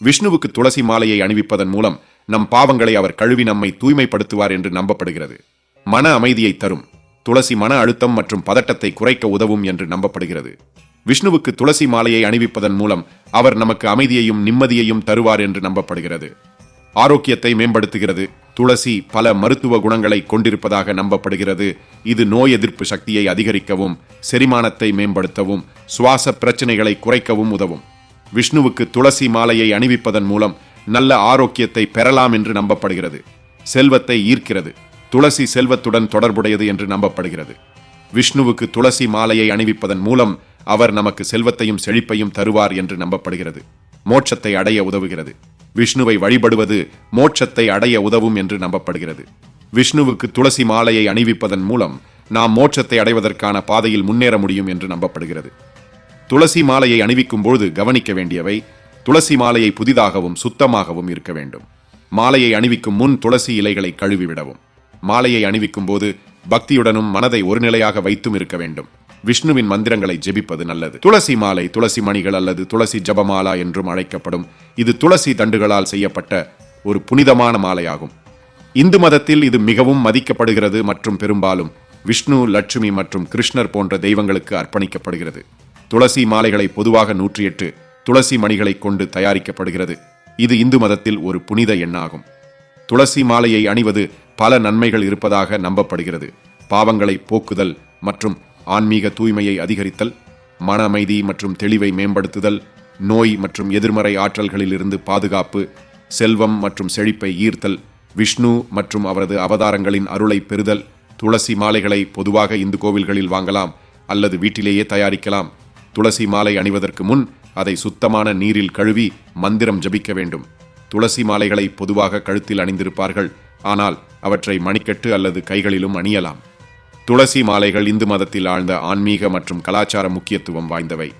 விஷ்ணுவுக்கு துளசி மாலையை அணிவிப்பதன் மூலம் நம் பாவங்களை அவர் கழுவி நம்மை தூய்மைப்படுத்துவார் என்று நம்பப்படுகிறது. மன அமைதியை தரும். துளசி மன அழுத்தம் மற்றும் பதட்டத்தை குறைக்க உதவும் என்று நம்பப்படுகிறது. விஷ்ணுவுக்கு துளசி மாலையை அணிவிப்பதன் மூலம் அவர் நமக்கு அமைதியையும் நிம்மதியையும் தருவார் என்று நம்பப்படுகிறது. ஆரோக்கியத்தை மேம்படுத்துகிறது. துளசி பல மருத்துவ குணங்களை கொண்டிருப்பதாக நம்பப்படுகிறது. இது நோய் எதிர்ப்பு சக்தியை அதிகரிக்கவும் செரிமானத்தை மேம்படுத்தவும் சுவாச பிரச்சனைகளை குறைக்கவும் உதவும். விஷ்ணுவுக்கு துளசி மாலையை அணிவிப்பதன் மூலம் நல்ல ஆரோக்கியத்தை பெறலாம் என்று நம்பப்படுகிறது. செல்வத்தை ஈர்க்கிறது. துளசி செல்வத்துடன் தொடர்புடையது என்று நம்பப்படுகிறது. விஷ்ணுவுக்கு துளசி மாலையை அணிவிப்பதன் மூலம் அவர் நமக்கு செல்வத்தையும் செழிப்பையும் தருவார் என்று நம்பப்படுகிறது. மோட்சத்தை அடைய உதவுகிறது. விஷ்ணுவை வழிபடுவது மோட்சத்தை அடைய உதவும் என்று நம்பப்படுகிறது. விஷ்ணுவுக்கு துளசி மாலையை அணிவிப்பதன் மூலம் நாம் மோட்சத்தை அடைவதற்கான பாதையில் முன்னேற முடியும் என்று நம்பப்படுகிறது. துளசி மாலையை அணிவிக்கும் பொழுது கவனிக்க வேண்டியவை துளசி மாலையை புதிதாகவும் சுத்தமாகவும் இருக்க வேண்டும். மாலையை அணிவிக்கும் முன் துளசி இலைகளை கழுவிவிடவும். மாலையை அணிவிக்கும் போது பக்தியுடனும் மனதை ஒருநிலையாக வைத்தும் இருக்க வேண்டும். விஷ்ணுவின் மந்திரங்களை ஜெபிப்பது நல்லது. துளசி மாலை துளசி மணிகள் அல்லது துளசி ஜபமாலா என்றும் அழைக்கப்படும். இது துளசி தண்டுகளால் செய்யப்பட்ட ஒரு புனிதமான மாலையாகும். இந்து மதத்தில் இது மிகவும் மதிக்கப்படுகிறது மற்றும் பெரும்பாலும் விஷ்ணு லட்சுமி மற்றும் கிருஷ்ணர் போன்ற தெய்வங்களுக்கு அர்ப்பணிக்கப்படுகிறது. துளசி மாலைகளை பொதுவாக நூற்றி எட்டு துளசி மணிகளை கொண்டு தயாரிக்கப்படுகிறது. இது இந்து மதத்தில் ஒரு புனித எண்ணாகும். துளசி மாலையை அணிவது பல நன்மைகள் இருப்பதாக நம்பப்படுகிறது. பாவங்களை போக்குதல் மற்றும் ஆன்மீக தூய்மையை அதிகரித்தல் மன அமைதி மற்றும் தெளிவை மேம்படுத்துதல் நோய் மற்றும் எதிர்மறை ஆற்றல்களிலிருந்து பாதுகாப்பு செல்வம் மற்றும் செழிப்பை ஈர்த்தல் விஷ்ணு மற்றும் அவரது அவதாரங்களின் அருளை பெறுதல் துளசி மாலைகளை பொதுவாக இந்து கோவில்களில் வாங்கலாம் அல்லது வீட்டிலேயே தயாரிக்கலாம். துளசி மாலை அணிவதற்கு முன் அதை சுத்தமான நீரில் கழுவி மந்திரம் ஜபிக்க வேண்டும். துளசி மாலைகளை பொதுவாக கழுத்தில் அணிந்திருப்பார்கள். ஆனால் அவற்றை மணிக்கட்டு அல்லது கைகளிலும் அணியலாம். துளசி மாலைகள் இந்து மதத்தில் ஆழ்ந்த ஆன்மீக மற்றும் கலாச்சார முக்கியத்துவம் வாய்ந்தவை.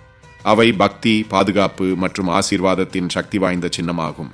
அவை பக்தி பாதுகாப்பு மற்றும் ஆசீர்வாதத்தின் சக்தி வாய்ந்த சின்னமாகும்.